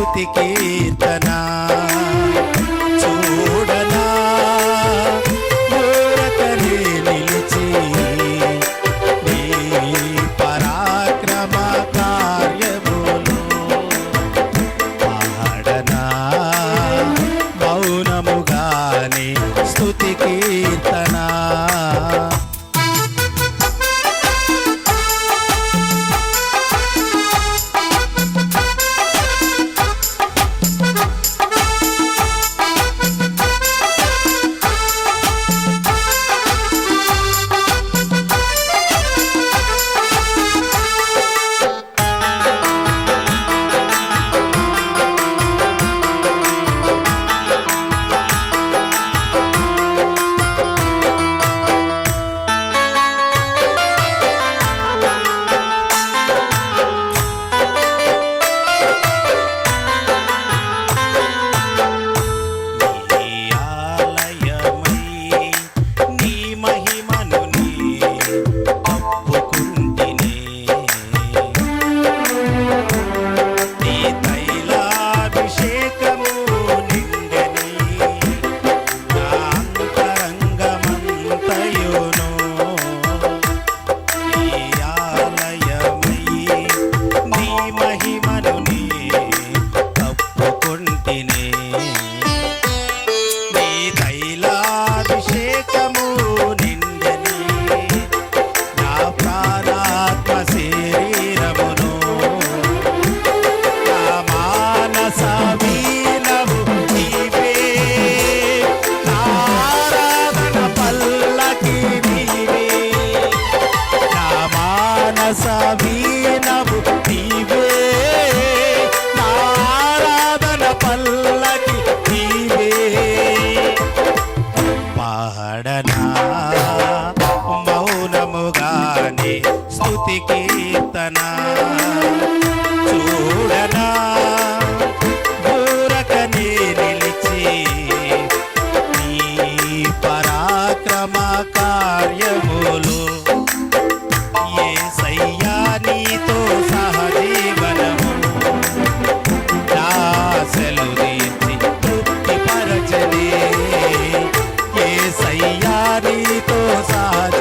స్తుతి కీర్తన నీ స్థుతి కీర్తన. చూడనా దూరకనే నిలిచి నీ పరాక్రమ కార్యములు ఏ సయ్యా నీతో సహజీవనము. దాసలు నీతి తృప్తి పరచనే ఏ సయ్యా నీతో సహజ